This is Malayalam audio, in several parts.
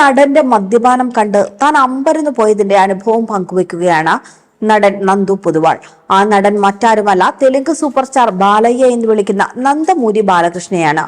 നടന്റെ മദ്യപാനം കണ്ട് താൻ അമ്പരന്ന് പോയതിന്റെ അനുഭവം പങ്കുവെക്കുകയാണ് നടൻ നന്ദു പൊതുവാൾ. ആ നടൻ മറ്റാരുമല്ല തെലുങ്ക് സൂപ്പർ സ്റ്റാർ ബാലയ്യ എന്ന് വിളിക്കുന്ന നന്ദമൂരി ബാലകൃഷ്ണയാണ്.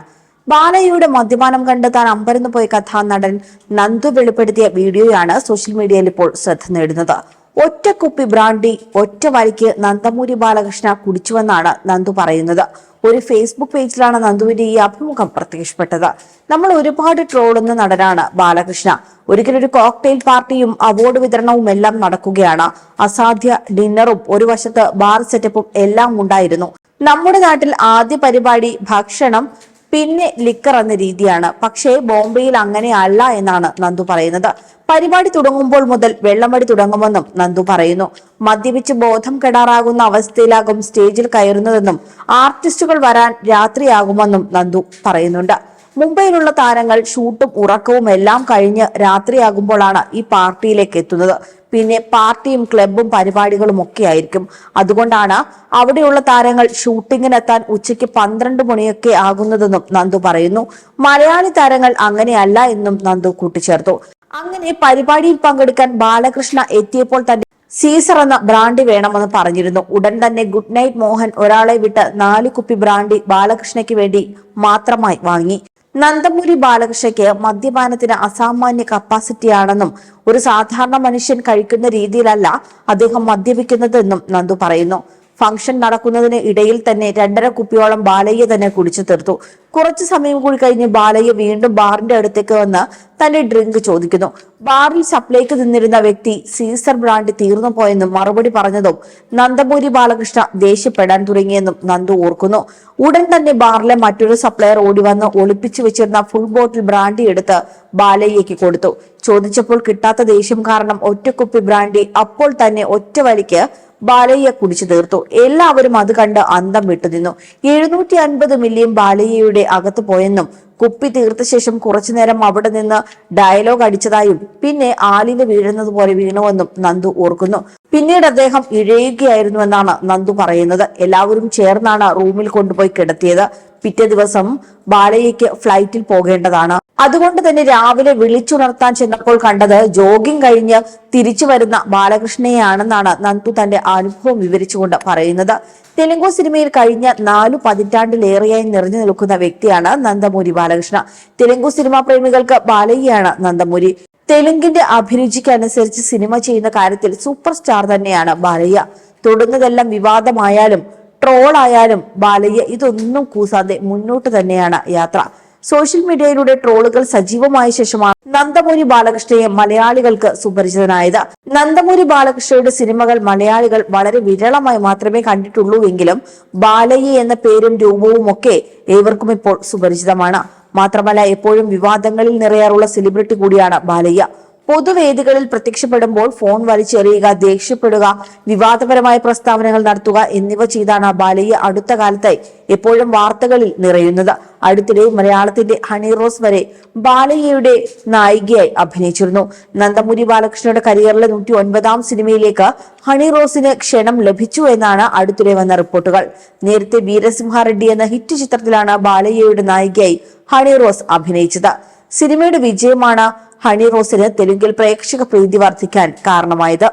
ബാലയ്യയുടെ മദ്യപാനം കണ്ട് താൻ അമ്പരന്ന് പോയ കഥാ നടൻ നന്ദു വെളിപ്പെടുത്തിയ വീഡിയോയാണ് സോഷ്യൽ മീഡിയയിൽ ഇപ്പോൾ ശ്രദ്ധ നേടുന്നത്. ഒറ്റ കുപ്പി ബ്രാൻഡി ഒറ്റ വരിക്ക് നന്ദമൂരി ബാലകൃഷ്ണ കുടിച്ചുവെന്നാണ് നന്ദു പറയുന്നത്. ഒരു ഫേസ്ബുക്ക് പേജിലാണ് നന്ദുവിന്റെ ഈ അഭിമുഖം പ്രത്യക്ഷപ്പെട്ടത്. നമ്മൾ ഒരുപാട് ട്രോളുന്ന നടനാണ് ബാലകൃഷ്ണ. ഒരിക്കലൊരു കോക്ടെയിൽ പാർട്ടിയും അവാർഡ് വിതരണവും എല്ലാം നടക്കുകയാണ്. അസാധ്യ ഡിന്നറും ഒരു വശത്ത് ബാർ സെറ്റപ്പും എല്ലാം ഉണ്ടായിരുന്നു. നമ്മുടെ നാട്ടിൽ ആദ്യ പരിപാടി ഭക്ഷണം പിന്നെ ലിക്കർ എന്ന രീതിയാണ്. പക്ഷേ ബോംബെയിൽ അങ്ങനെ അല്ല എന്നാണ് നന്ദു പറയുന്നത്. പരിപാടി തുടങ്ങുമ്പോൾ മുതൽ വെള്ളമടി തുടങ്ങുമെന്നും നന്ദു പറയുന്നു. മദ്യപിച്ച് ബോധം കെടാറാകുന്ന അവസ്ഥയിലാകും സ്റ്റേജിൽ കയറുന്നതെന്നും ആർട്ടിസ്റ്റുകൾ വരാൻ രാത്രിയാകുമെന്നും നന്ദു പറയുന്നുണ്ട്. മുംബൈയിലുള്ള താരങ്ങൾ ഷൂട്ടും ഉറക്കവും എല്ലാം കഴിഞ്ഞ് രാത്രിയാകുമ്പോഴാണ് ഈ പാർട്ടിയിലേക്ക് എത്തുന്നത്. പിന്നെ പാർട്ടിയും ക്ലബും പരിപാടികളും ഒക്കെ ആയിരിക്കും അതുകൊണ്ടാണ് അവിടെയുള്ള താരങ്ങൾ ഷൂട്ടിങ്ങിനെത്താൻ ഉച്ചയ്ക്ക് പന്ത്രണ്ട് മണിയൊക്കെ ആകുന്നതെന്നും നന്ദു പറയുന്നു. മലയാളി താരങ്ങൾ അങ്ങനെയല്ല എന്നും നന്ദു കൂട്ടിച്ചേർത്തു. അങ്ങനെ പരിപാടിയിൽ പങ്കെടുക്കാൻ ബാലകൃഷ്ണ എത്തിയപ്പോൾ തന്നെ സീസർ എന്ന ബ്രാൻഡി വേണമെന്ന് പറഞ്ഞിരുന്നു. ഉടൻ തന്നെ ഗുഡ് നൈറ്റ് മോഹൻ ഒരാളെ വിട്ട് നാല് കുപ്പി ബ്രാൻഡി ബാലകൃഷ്ണയ്ക്ക് വേണ്ടി മാത്രമായി വാങ്ങി. നന്ദമുരി ബാലകൃഷ്ണയ്ക്ക് മദ്യപാനത്തിന് അസാമാന്യ കപ്പാസിറ്റിയാണെന്നും ഒരു സാധാരണ മനുഷ്യൻ കഴിക്കുന്ന രീതിയിലല്ല അദ്ദേഹം മദ്യപിക്കുന്നതെന്നും നന്ദു പറയുന്നു. ഫംഗ്ഷൻ നടക്കുന്നതിന് ഇടയിൽ തന്നെ രണ്ടര കുപ്പിയോളം ബാലയ്യ തന്നെ കുടിച്ചു തീർത്തു. കുറച്ചു സമയം കൂടി കഴിഞ്ഞ് ബാലയ്യ വീണ്ടും ബാറിന്റെ അടുത്തേക്ക് വന്ന് തന്റെ ഡ്രിങ്ക് ചോദിക്കുന്നു. ബാറിൽ സപ്ലൈക്ക് നിന്നിരുന്ന വ്യക്തി സീസർ ബ്രാൻഡ് തീർന്നു പോയെന്നും മറുപടി പറഞ്ഞതും നന്ദപുരി ബാലകൃഷ്ണ ദേഷ്യപ്പെടാൻ തുടങ്ങിയെന്നും നന്ദു ഓർക്കുന്നു. ഉടൻ തന്നെ ബാറിലെ മറ്റൊരു സപ്ലയർ ഓടി വന്ന് ഒളിപ്പിച്ചു വെച്ചിരുന്ന ഫുൾ ബോട്ടിൽ ബ്രാൻഡി എടുത്ത് ബാലയ്യയ്ക്ക് കൊടുത്തു. ചോദിച്ചപ്പോൾ കിട്ടാത്ത ദേഷ്യം കാരണം ഒറ്റക്കുപ്പി ബ്രാൻഡി അപ്പോൾ തന്നെ ഒറ്റ വലിക്ക് ബാലയ്യ കുടിച്ചു തീർത്തു. എല്ലാവരും അത് കണ്ട് അന്തം വിട്ടുനിന്നു. എഴുന്നൂറ്റി അൻപത് മില്യൺ ബാലയ്യയുടെ അകത്തു പോയെന്നും കുപ്പി തീർത്ത ശേഷം കുറച്ചു നേരം അവിടെ നിന്ന് ഡയലോഗ് അടിച്ചതായും പിന്നെ ആലിന് വീഴുന്നത് പോലെ വീണുവെന്നും നന്ദു ഓർക്കുന്നു. പിന്നീട് അദ്ദേഹം ഇഴയുകയായിരുന്നുവെന്നാണ് നന്ദു പറയുന്നത്. എല്ലാവരും ചേർന്നാണ് റൂമിൽ കൊണ്ടുപോയി കിടത്തിയത്. പിറ്റേ ദിവസം ബാലയ്യക്ക് ഫ്ലൈറ്റിൽ പോകേണ്ടതാണ്. അതുകൊണ്ട് തന്നെ രാവിലെ വിളിച്ചുണർത്താൻ ചെന്നപ്പോൾ കണ്ടത് ജോഗിംഗ് കഴിഞ്ഞ് തിരിച്ചു വരുന്ന ബാലകൃഷ്ണയെയാണെന്നാണ് നന്ദു തന്റെ അനുഭവം വിവരിച്ചുകൊണ്ട് പറയുന്നത്. തെലുങ്കു സിനിമയിൽ കഴിഞ്ഞ നാലു പതിറ്റാണ്ടിലേറെയായി നിറഞ്ഞു നിൽക്കുന്ന വ്യക്തിയാണ് നന്ദമൂരി ബാലകൃഷ്ണ. തെലുങ്കു സിനിമാ പ്രേമികൾക്ക് ബാലയ്യാണ് നന്ദമൂരി. തെലുങ്കിന്റെ അഭിരുചിക്കനുസരിച്ച് സിനിമ ചെയ്യുന്ന കാര്യത്തിൽ സൂപ്പർ സ്റ്റാർ തന്നെയാണ് ബാലയ്യ. തൊടുന്നതെല്ലാം വിവാദമായാലും ട്രോൾ ആയാലും ബാലയ്യ ഇതൊന്നും കൂസാതെ മുന്നോട്ട് തന്നെയാണ് യാത്ര. സോഷ്യൽ മീഡിയയിലൂടെ ട്രോളുകൾ സജീവമായ ശേഷമാണ് നന്ദമൂരി ബാലകൃഷ്ണയെ മലയാളികൾക്ക് സുപരിചിതനായത്. നന്ദമൂരി ബാലകൃഷ്ണയുടെ സിനിമകൾ മലയാളികൾ വളരെ വിരളമായി മാത്രമേ കണ്ടിട്ടുള്ളൂ എങ്കിലും ബാലയ്യ എന്ന പേരും രൂപവും ഒക്കെ ഏവർക്കും ഇപ്പോൾ സുപരിചിതമാണ്. മാത്രമല്ല എപ്പോഴും വിവാദങ്ങളിൽ നിറയാറുള്ള സെലിബ്രിറ്റി കൂടിയാണ് ബാലയ്യ. പൊതുവേദികളിൽ പ്രത്യക്ഷപ്പെടുമ്പോൾ ഫോൺ വലിച്ചെറിയുക ദേഷ്യപ്പെടുക വിവാദപരമായ പ്രസ്താവനകൾ നടത്തുക എന്നിവ ചെയ്താണ് ബാലയെ അടുത്ത കാലത്തായി എപ്പോഴും വാർത്തകളിൽ നിറയുന്നത്. അടുത്തിടെ മലയാളത്തിന്റെ ഹണി റോസ് വരെ ബാലയ്യയുടെ നായികയായി അഭിനയിച്ചിരുന്നു. നന്ദമുരി ബാലകൃഷ്ണയുടെ കരിയറിലെ നൂറ്റി ഒൻപതാം സിനിമയിലേക്ക് ഹണി റോസിന് ക്ഷണം ലഭിച്ചു എന്നാണ് അടുത്തിടെ വന്ന റിപ്പോർട്ടുകൾ. നേരത്തെ വീരസിംഹാറെഡ്ഡി എന്ന ഹിറ്റ് ചിത്രത്തിലാണ് ബാലയ്യയുടെ നായികയായി ഹണി റോസ് അഭിനയിച്ചത്. സിനിമയുടെ വിജയമാണ് ഹണി റോസിന് തെലുങ്കിൽ പ്രേക്ഷക പ്രീതി വർദ്ധിക്കാൻ കാരണമായത്.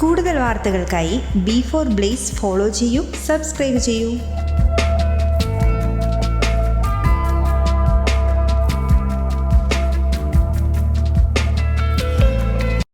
കൂടുതൽ വാർത്തകൾക്കായി ബി ഫോർ ബ്ലേസ് ഫോളോ ചെയ്യൂ സബ്സ്ക്രൈബ് ചെയ്യൂ.